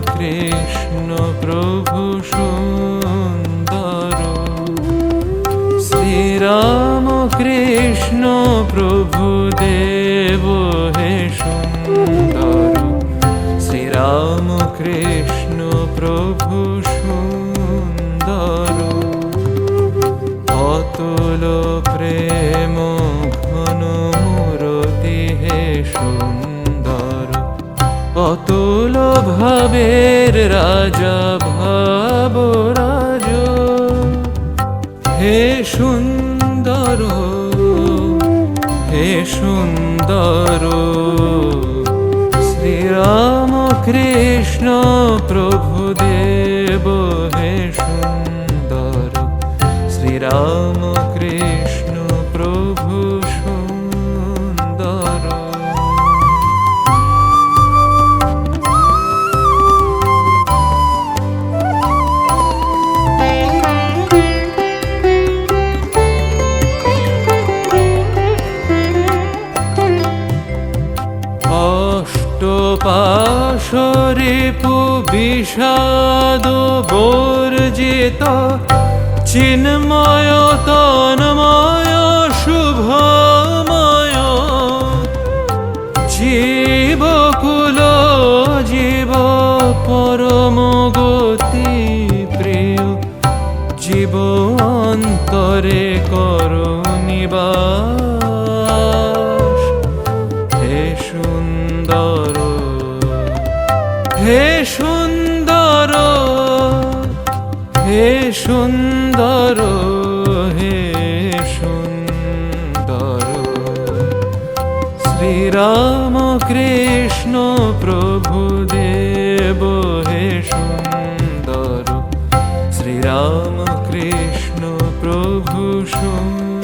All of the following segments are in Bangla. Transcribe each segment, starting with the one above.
কৃষ্ণ প্রভু সুন্দর। শ্রীরাম কৃষ্ণ প্রভু দেব হে সুন্দর। শ্রীরাম কৃষ্ণ প্রভু সুন্দর। অতুল প্রেম ভাবের রাজা ভাব রাজ হে সুন্দর হে সুন্দর, শ্রীরাম কৃষ্ণ প্রভু দেব হে সুন্দর, শ্রীরাম অষ্টপাশরিপু বিষাদ বর্জিত। চিন্ময় তন্ময় শুভময়। জীবকুল জীব পরম গতি প্রিয়। জীব অন্তরে করুণিবাস সুন্দর হে সুন্দর। শ্রীরাম কৃষ্ণ প্রভু দেব হে সুন্দর। শ্রীরাম কৃষ্ণ প্রভু সুন্দর।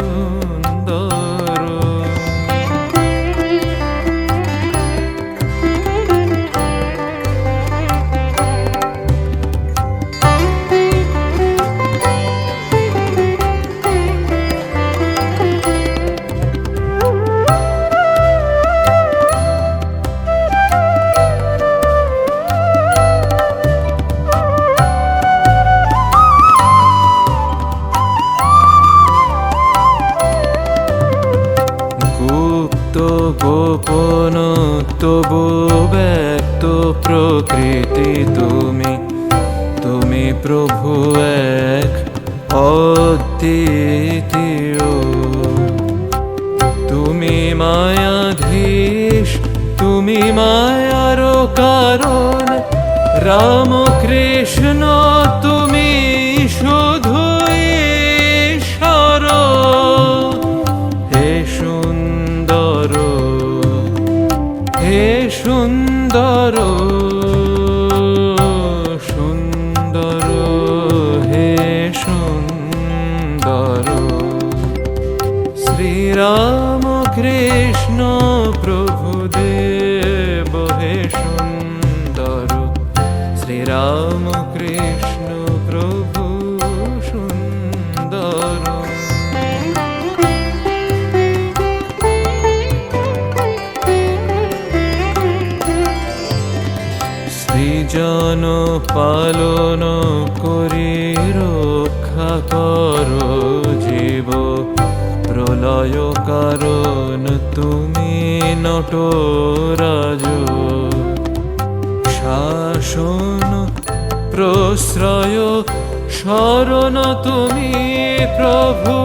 মায়ার কারণ। রাম কৃষ্ণ তুমি শুধু ঈশ্বর। হে সুন্দর হে সুন্দর সুন্দর, হে সুন্দর। শ্রীরাম কৃষ্ণ সৃজন পালন করি, রক্ষা কর জীব। প্রলয় কারণ তুমি নট রাজ শাসন, প্রশ্রয়, শরণ তুমি প্রভু।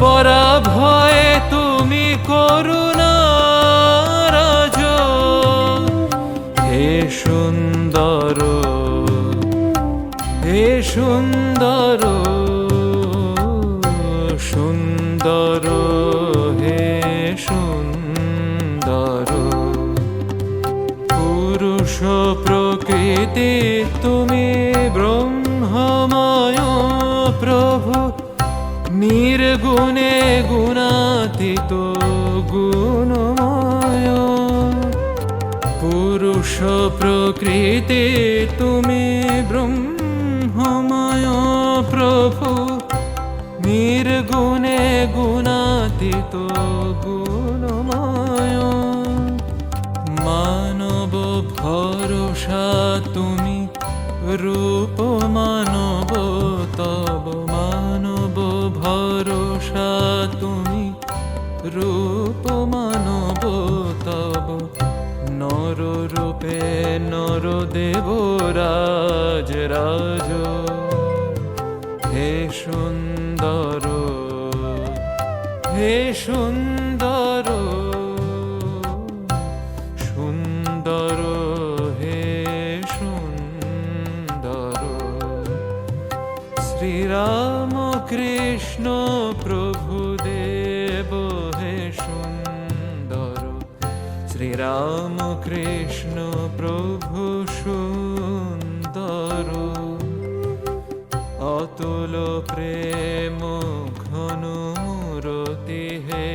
বরা ভয়ে তুমি করুণা প্রকৃতি তুমি ব্রহ্মময় প্রভু, নির্গুণে গুণাতীত গুণময়। পুরুষ প্রকৃতি তুমি ব্রহ্মময় প্রভু, নির্গুণে গুণাতীত গুণময় তুমি রূপ মানব, তব মানব ভরসা। তুমি রূপ মানব, তব নর রূপে নর দেব রাজ রাজ। হে সুন্দর হে সুন্দর। শ্রীরাম কৃষ্ণ প্রভু দেব হে সুন্দর। শ্রীরাম কৃষ্ণ প্রভু সুন্দর। অতুল প্রেম ঘন মূরতি হে